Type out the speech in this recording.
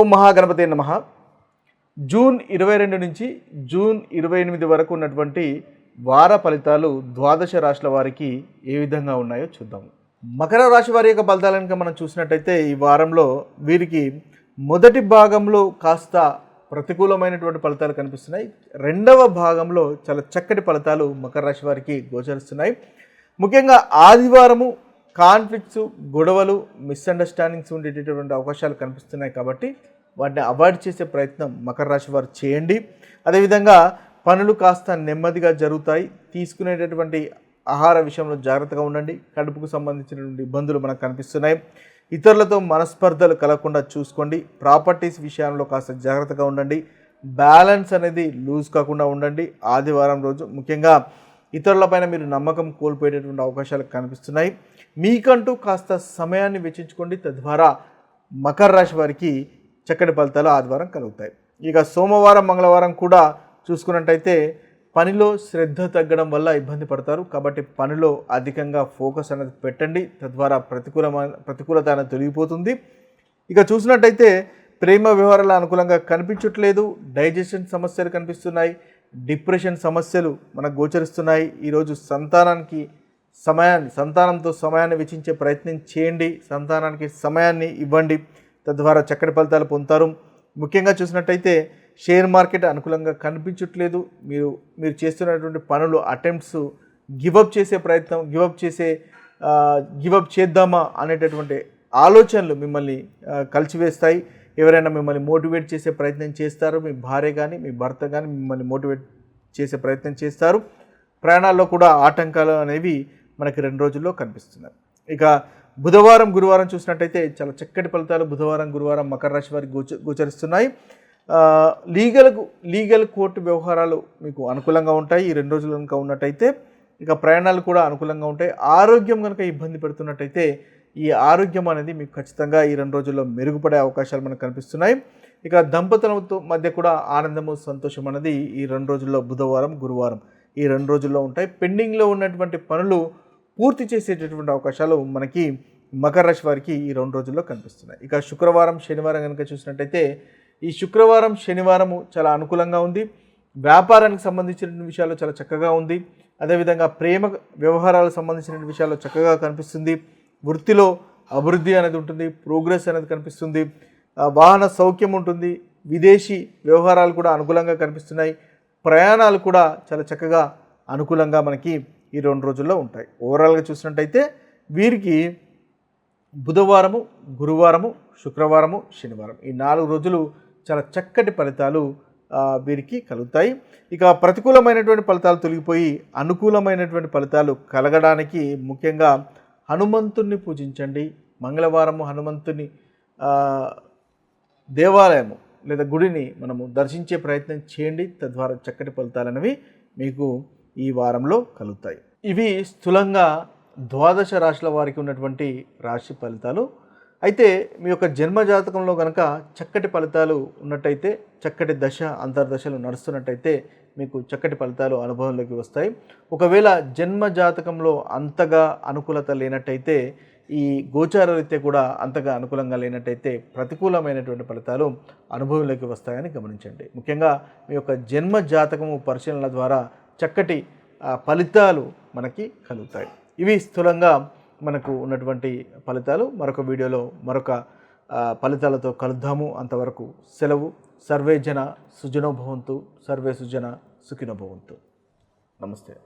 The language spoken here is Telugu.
ఓం మహాగణపతి నమ. జూన్ ఇరవై రెండు నుంచి జూన్ ఇరవై ఎనిమిది వరకు ఉన్నటువంటి వార ఫలితాలు ద్వాదశ రాశుల వారికి ఏ విధంగా ఉన్నాయో చూద్దాం. మకర రాశి వారి యొక్క ఫలితాలు కనుక మనం చూసినట్టయితే ఈ వారంలో వీరికి మొదటి భాగంలో కాస్త ప్రతికూలమైనటువంటి ఫలితాలు కనిపిస్తున్నాయి. రెండవ భాగంలో చాలా చక్కటి ఫలితాలు మకర రాశి వారికి గోచరిస్తున్నాయి. ముఖ్యంగా ఆదివారము కాన్ఫ్లిక్ట్స్ గొడవలు మిస్అండర్స్టాండింగ్స్ ఉండేటటువంటి అవకాశాలు కనిపిస్తున్నాయి కాబట్టి వాటిని అవాయిడ్ చేసే ప్రయత్నం మకర రాశి వారు చేయండి. అదేవిధంగా పనులు కాస్త నెమ్మదిగా జరుగుతాయి. తీసుకునేటటువంటి ఆహార విషయంలో జాగ్రత్తగా ఉండండి. కడుపుకు సంబంధించినటువంటి ఇబ్బందులు మనకు కనిపిస్తున్నాయి. ఇతరులతో మనస్పర్ధలు కలగకుండా చూసుకోండి. ప్రాపర్టీస్ విషయంలో కాస్త జాగ్రత్తగా ఉండండి. బ్యాలెన్స్ అనేది లూజ్ కాకుండా ఉండండి. ఆదివారం రోజు ముఖ్యంగా ఇతరులపైన మీరు నమ్మకం కోల్పోయేటటువంటి అవకాశాలు కనిపిస్తున్నాయి. మీకంటూ కాస్త సమయాన్ని వెచ్చించుకోండి. తద్వారా మకర రాశి వారికి చక్కటి ఫలితాలు ఆదివారం కలుగుతాయి. ఇక సోమవారం మంగళవారం కూడా చూసుకున్నట్టయితే పనిలో శ్రద్ధ తగ్గడం వల్ల ఇబ్బంది పడతారు. కాబట్టి పనిలో అధికంగా ఫోకస్ అనేది పెట్టండి. తద్వారా ప్రతికూలమైన ప్రతికూలత అనేది తొలగిపోతుంది. ఇక చూసినట్టయితే ప్రేమ వ్యవహారాలు అనుకూలంగా కనిపించట్లేదు. డైజెషన్ సమస్యలు కనిపిస్తున్నాయి. డిప్రెషన్ సమస్యలు మనకు గోచరిస్తున్నాయి. ఈరోజు సంతానానికి సమయాన్ని సంతానంతో సమయాన్ని వెచ్చించే ప్రయత్నం చేయండి. సంతానానికి సమయాన్ని ఇవ్వండి. తద్వారా చక్కటి ఫలితాలు పొందుతారు. ముఖ్యంగా చూసినట్టయితే షేర్ మార్కెట్ అనుకూలంగా కనిపించట్లేదు. మీరు మీరు చేస్తున్నటువంటి పనులు అటెంప్ట్స్ గివప్ చేసే ప్రయత్నం గివప్ చేసే గివప్ చేద్దామా అనేటటువంటి ఆలోచనలు మిమ్మల్ని కలిచివేస్తాయి ఎవరైనా మిమ్మల్ని మోటివేట్ చేసే ప్రయత్నం చేస్తారు మీ భార్య కానీ మీ భర్త కానీ మిమ్మల్ని మోటివేట్ చేసే ప్రయత్నం చేస్తారు. ప్రయాణాల్లో కూడా ఆటంకాలు అనేవి మనకి రెండు రోజుల్లో కనిపిస్తున్నాయి. ఇక బుధవారం గురువారం చూసినట్టయితే చాలా చక్కటి ఫలితాలు బుధవారం గురువారం మకర రాశి వారికి గోచ గోచరిస్తున్నాయి. లీగల్ లీగల్కు లీగల్ కోర్టు వ్యవహారాలు మీకు అనుకూలంగా ఉంటాయి. ఈ రెండు రోజులు కనుక ఉన్నట్టయితే ఇక ప్రయాణాలు కూడా అనుకూలంగా ఉంటాయి. ఆరోగ్యం కనుక ఇబ్బంది పెడుతున్నట్టయితే ఈ ఆరోగ్యం అనేది మీకు ఖచ్చితంగా ఈ రెండు రోజుల్లో మెరుగుపడే అవకాశాలు మనకు కనిపిస్తున్నాయి. ఇక దంపతులతో మధ్య కూడా ఆనందము సంతోషం అనేది ఈ రెండు రోజుల్లో బుధవారం గురువారం ఈ రెండు రోజుల్లో ఉంటాయి. పెండింగ్లో ఉన్నటువంటి పనులు పూర్తి చేసేటటువంటి అవకాశాలు మనకి మకర రాశి వారికి ఈ రెండు రోజుల్లో కనిపిస్తున్నాయి. ఇక శుక్రవారం శనివారం కనుక చూసినట్టయితే ఈ శుక్రవారం శనివారము చాలా అనుకూలంగా ఉంది. వ్యాపారానికి సంబంధించిన విషయాల్లో చాలా చక్కగా ఉంది. అదేవిధంగా ప్రేమ వ్యవహారాలకు సంబంధించిన విషయాల్లో చక్కగా కనిపిస్తుంది. వృత్తిలో అభివృద్ధి అనేది ఉంటుంది ప్రోగ్రెస్ అనేది కనిపిస్తుంది వాహన సౌఖ్యం ఉంటుంది విదేశీ వ్యవహారాలు కూడా అనుకూలంగా కనిపిస్తున్నాయి ప్రయాణాలు కూడా చాలా చక్కగా అనుకూలంగా మనకి ఈ రెండు రోజుల్లో ఉంటాయి. ఓవరాల్గా చూసినట్టయితే వీరికి బుధవారము గురువారము శుక్రవారము శనివారం ఈ నాలుగు రోజులు చాలా చక్కటి ఫలితాలు వీరికి కలుగుతాయి. ఇక ప్రతికూలమైనటువంటి ఫలితాలు తొలగిపోయి అనుకూలమైనటువంటి ఫలితాలు కలగడానికి ముఖ్యంగా హనుమంతుణ్ణి పూజించండి. మంగళవారము హనుమంతుని దేవాలయము లేదా గుడిని మనము దర్శించే ప్రయత్నం చేయండి. తద్వారా చక్కటి ఫలితాలనేవి మీకు ఈ వారంలో కలుగుతాయి. ఇవి స్థూలంగా ద్వాదశ రాశుల వారికి ఉన్నటువంటి రాశి ఫలితాలు. అయితే మీ యొక్క జన్మ జాతకంలో కనుక చక్కటి ఫలితాలు ఉన్నట్టయితే చక్కటి దశ అంతర్దశలు నడుస్తున్నట్టయితే మీకు చక్కటి ఫలితాలు అనుభవంలోకి వస్తాయి. ఒకవేళ జన్మ జాతకంలో అంతగా అనుకూలత లేనట్టయితే ఈ గోచార రీత్యా కూడా అంతగా అనుకూలంగా లేనట్టయితే ప్రతికూలమైనటువంటి ఫలితాలు అనుభవంలోకి వస్తాయని గమనించండి. ముఖ్యంగా మీ యొక్క జన్మ జాతకము పరిశీలన ద్వారా చక్కటి ఫలితాలు మనకి కలుగుతాయి. ఇవి స్థూలంగా మనకు ఉన్నటువంటి ఫలితాలు. మరొక వీడియోలో మరొక ఫలితాలతో కలుద్దాము. అంతవరకు సెలవు. సర్వే జన సుజనోభవంతు సర్వే సుజన Sukhino Bhavantu. Namaste.